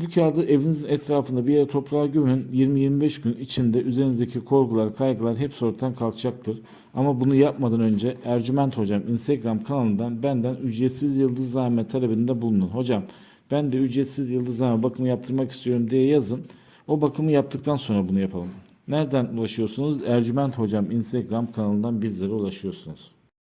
Bu kağıdı evinizin etrafında bir yere toprağa gömün. 20-25 gün içinde üzerinizdeki korkular, kaygılar hepsi ortadan kalkacaktır. Ama bunu yapmadan önce Ercüment Hocam Instagram kanalından benden ücretsiz yıldızlame talebinde bulunun. Hocam ben de ücretsiz yıldızlame bakımı yaptırmak istiyorum diye yazın. O bakımı yaptıktan sonra bunu yapalım. Nereden ulaşıyorsunuz? Ercüment Hocam Instagram kanalından bizlere ulaşıyorsunuz.